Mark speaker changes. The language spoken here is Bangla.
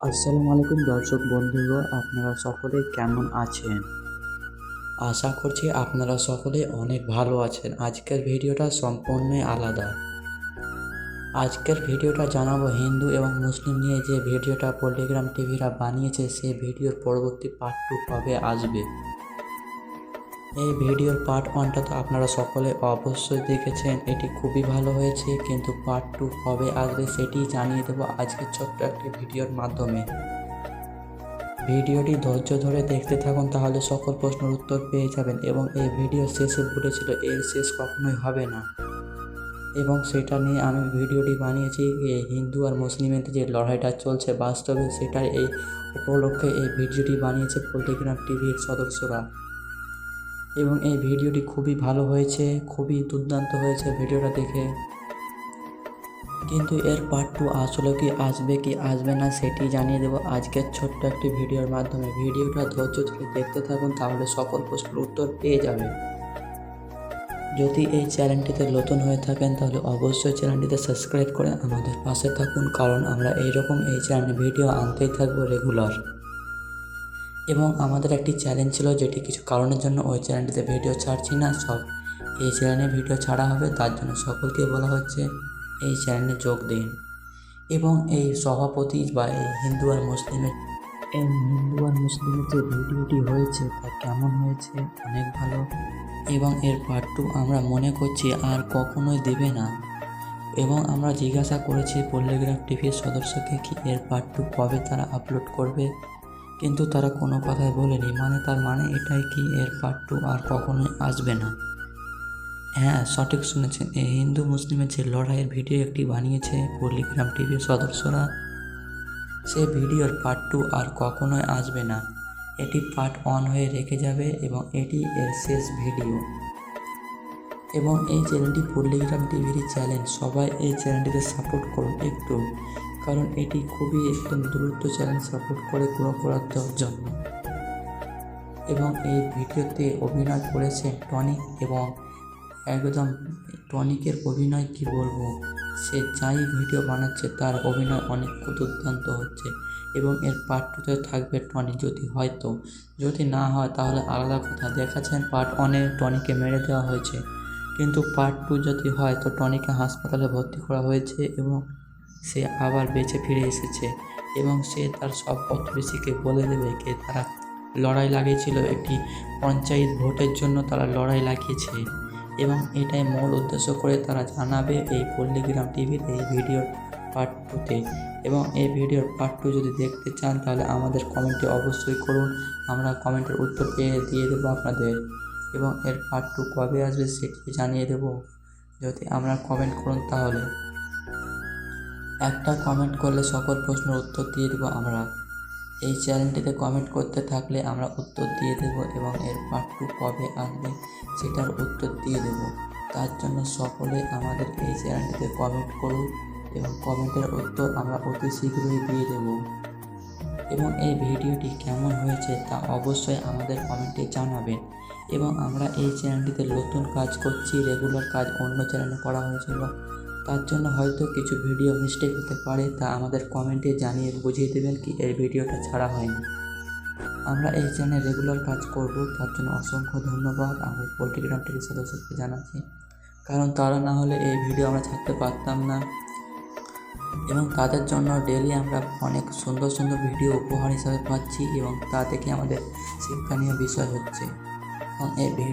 Speaker 1: আসসালামু আলাইকুম
Speaker 2: দর্শক বন্ধুগণ, আপনারা সকলে কেমন আছেন? আশা করছি আপনারা সকলে অনেক ভালো আছেন। আজকের ভিডিওটা সম্পূর্ণই আলাদা। আজকের ভিডিওটা জানাব হিন্দু এবং মুসলিম নিয়ে যে ভিডিওটা পল্লিগ্রাম টিভিরা বানিয়েছে, সে ভিডিওর পরবর্তী পার্ট টু কবে আসবে? এই ভিডিওর পার্ট ওয়ানটা তো আপনারা সকলে অবশ্যই দেখেছেন, এটি খুবই ভালো হয়েছে, কিন্তু পার্ট টু কবে আসবে সেটি জানিয়ে দেবো আজকের ছোট্ট একটি ভিডিওর মাধ্যমে। ভিডিওটি ধৈর্য ধরে দেখতে থাকুন, তাহলে সকল প্রশ্নের উত্তর পেয়ে যাবেন এবং এই ভিডিও শেষে বলেছিল এর শেষ কখনোই হবে না। এবং সেটা নিয়ে আমি ভিডিওটি বানিয়েছি। এই হিন্দু আর মুসলিমের যে লড়াইটা চলছে বাস্তবে, সেটাই এই উপলক্ষে এই ভিডিওটি বানিয়েছে পলিগ্রাম টিভির সদস্যরা। এবং এই ভিডিওটি খুবই ভালো হয়েছে, খুবই দুর্দান্ত হয়েছে ভিডিওটা দেখে। কিন্তু এর পার্ট টু আসলে কি আসবে কি আসবে না, সেটি জানিয়ে দেবো আজকের ছোট্ট একটি ভিডিওর মাধ্যমে। ভিডিওটা ধৈর্য ধরে দেখতে থাকুন, তাহলে সকল প্রশ্নের উত্তর পেয়ে যাবেন যদি এই চ্যানেলটিতে নতুন হয়ে থাকেন, তাহলে অবশ্যই চ্যানেলটিতে সাবস্ক্রাইব করে আমাদের পাশে থাকুন, কারণ আমরা এইরকম এই চ্যানেলে ভিডিও আনতেই থাকব রেগুলার। এবং আমাদের একটি চ্যালেঞ্জ ছিল যেটি কিছু কারণের জন্য ওই চ্যানেলটিতে ভিডিও ছাড়ছি না, সব এই চ্যানেলে ভিডিও ছাড়া হবে, তার জন্য সকলকে বলা হচ্ছে এই চ্যানেলে যোগ দিন। এবং এই সভাপতি বা এই হিন্দু আর মুসলিমের, এই হিন্দু আর মুসলিমের যে ভিডিওটি হয়েছে, তা কেমন হয়েছে, অনেক ভালো। এবং এর পার্ট টু আমরা মনে করছি আর কখনোই দেবে না। এবং আমরা জিজ্ঞাসা করেছি পল্লিগ্রাফ টিভির সদস্যকে কি এর পার্ট টু কবে তারা আপলোড করবে। কিন্তু তারা কোনো কথাই বলেনি মানে তার মানে এটাই কি এর পার্ট টু আর কখনোই আসবে না। হ্যাঁ সঠিক শুনেছেন। এই হিন্দু মুসলিমের যে লড়াইয়ের ভিডিও একটি বানিয়েছে পল্লিগ্রাম টিভির সদস্যরা, সে ভিডিওর পার্ট টু আর কখনোই আসবে না। এটি পার্ট অন হয়ে রেখে যাবে এবং এটি এর শেষ ভিডিও এবং এই চ্যানেলটি পল্লিগ্রাম টিভির চ্যানেল সবাই এই চ্যানেলটিতে সাপোর্ট করুন একটু, কারণ এটি খুবই একদম দ্রুত চ্যানেল সাপোর্ট করে করার দেওয়ার জন্য। এবং এই ভিডিওতে অভিনয় করেছে টনিক এবং একদম টনিকের অভিনয় কি বলব? সে যাই ভিডিও বানাচ্ছে, তার অভিনয় অনেক দুর্দান্ত হচ্ছে এবং এর পার্ট টুতে থাকবে টনি। যদি হয়তো যদি না হয়, তাহলে আলাদা কথা। দেখাচ্ছেন পার্ট ওয়ানে টনিকে মেরে দেওয়া হয়েছে। কিন্তু পার্ট টু যদি হয়, তো টনিকে হাসপাতালে ভর্তি করা হয়েছে এবং সে আবার বেঁচে ফিরে এসেছে এবং সে তার সব প্রতিবেশীকে বলে দেবে কে তারা লড়াই লাগিয়েছিল একটি পঞ্চায়েত ভোটের জন্য, তারা লড়াই লাগিয়েছে। এবং এটাই মূল উদ্দেশ্য করে তারা জানাবে এই পল্লিগ্রাম টিভির এই ভিডিওর পার্ট টুতে এবং এই ভিডিওর পার্ট টু যদি দেখতে চান, তাহলে আমাদের কমেন্টে অবশ্যই করুন। আমরা কমেন্টের উত্তর পেয়ে দিয়ে দেবো আপনাদের। এবং এর পার্ট টু কবে আসবে সেটি জানিয়ে দেবো। যদি আমরা কমেন্ট করুন তাহলে। একটা কমেন্ট করলে সকল প্রশ্নের উত্তর দিয়ে দেবো আমরা। এই চ্যানেলটিতে কমেন্ট করতে থাকলে আমরা উত্তর দিয়ে দেব এবং এর পার্ট টু কবে আসবে সেটার উত্তর দিয়ে দেব। তার জন্য সকলে আমাদের এই চ্যানেলটিতে কমেন্ট করুন এবং কমেন্টের উত্তর আমরা অতি শীঘ্রই দিয়ে দেব। এবং এই ভিডিওটি কেমন হয়েছে তা অবশ্যই আমাদের কমেন্টে জানাবেন। এবং আমরা এই চ্যানেলটিতে নতুন কাজ করছি রেগুলার কাজ অন্য চ্যানেলে করা হয়েছিল তার জন্য হয়তো কিছু ভিডিও মিস্টেক হতে পারে, তা আমাদের কমেন্টে জানিয়ে বুঝিয়ে দেবেন কি এই ভিডিওটা ছাড়া হয়নি। আমরা এই চ্যানেলে রেগুলার কাজ করব, তার জন্য অসংখ্য ধন্যবাদ আমরা পোলট্রিগ্রাম টিভির সদস্যকে জানাচ্ছি। কারণ তারা না হলে এই ভিডিও আমরা ছাড়তে পারতাম না। এবং তাদের জন্য ডেলি আমরা অনেক সুন্দর সুন্দর ভিডিও উপহার হিসাবে পাচ্ছি এবং তা থেকে আমাদের শিক্ষণীয় বিষয় হচ্ছে। এবং এই ভিডিও